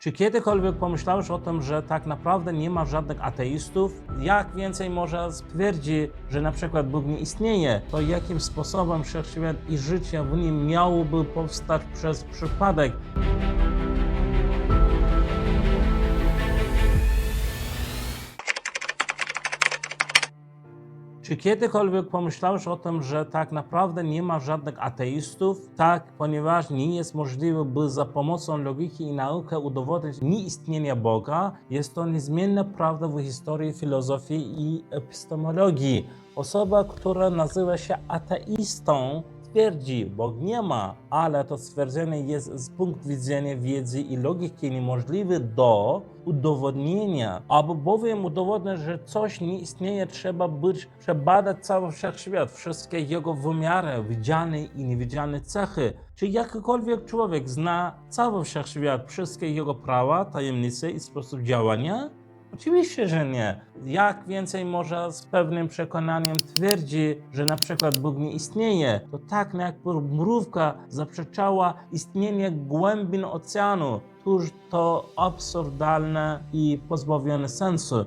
Czy kiedykolwiek pomyślałeś o tym, że tak naprawdę nie ma żadnych ateistów? Jak więcej może stwierdzi, że na przykład Bóg nie istnieje, to jakim sposobem wszechświat i życie w nim miałoby powstać przez przypadek? Czy kiedykolwiek pomyślałeś o tym, że tak naprawdę nie ma żadnych ateistów? Tak, ponieważ nie jest możliwe, by za pomocą logiki i nauki udowodnić nieistnienie Boga. Jest to niezmienna prawda w historii filozofii i epistemologii. Osoba, która nazywa się ateistą, twierdzi, Bóg nie ma, ale to stwierdzenie jest z punktu widzenia wiedzy i logiki niemożliwe do udowodnienia. Aby bowiem udowodnić, że coś nie istnieje, trzeba być, przebadać cały wszechświat, wszystkie jego wymiary, widziane i niewidzialne cechy. Czy jakikolwiek człowiek zna cały wszechświat, wszystkie jego prawa, tajemnice i sposób działania? Oczywiście, że nie. Jak więcej może z pewnym przekonaniem twierdzi, że na przykład Bóg nie istnieje, to tak jakby mrówka zaprzeczała istnienia głębin oceanu. Tuż to absurdalne i pozbawione sensu.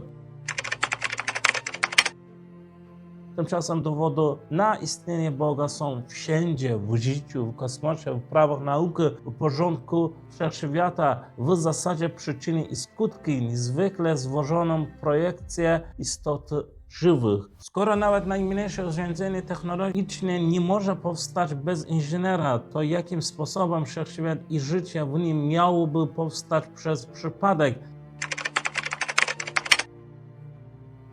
Tymczasem dowody na istnienie Boga są wszędzie, w życiu, w kosmosie, w prawach nauki, w porządku wszechświata, w zasadzie przyczyny i skutki, niezwykle złożoną projekcję istoty żywych. Skoro nawet najmniejsze urządzenie technologiczne nie może powstać bez inżyniera, to jakim sposobem wszechświat i życie w nim miałoby powstać przez przypadek?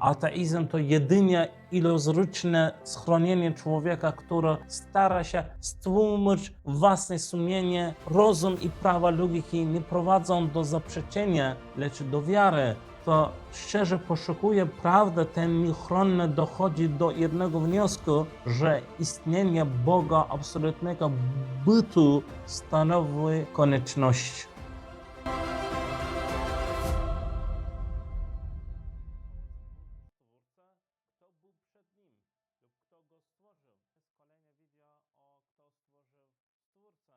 Ateizm to jedynie iluzoryczne schronienie człowieka, które stara się stłumić własne sumienie. Rozum i prawa logiki nie prowadzą do zaprzeczenia, lecz do wiary. To szczerze poszukuje prawdy, ten nieuchronny dochodzi do jednego wniosku, że istnienie Boga absolutnego bytu stanowi konieczność. stworzył. To jest kolejne video o kto stworzył Twórcę.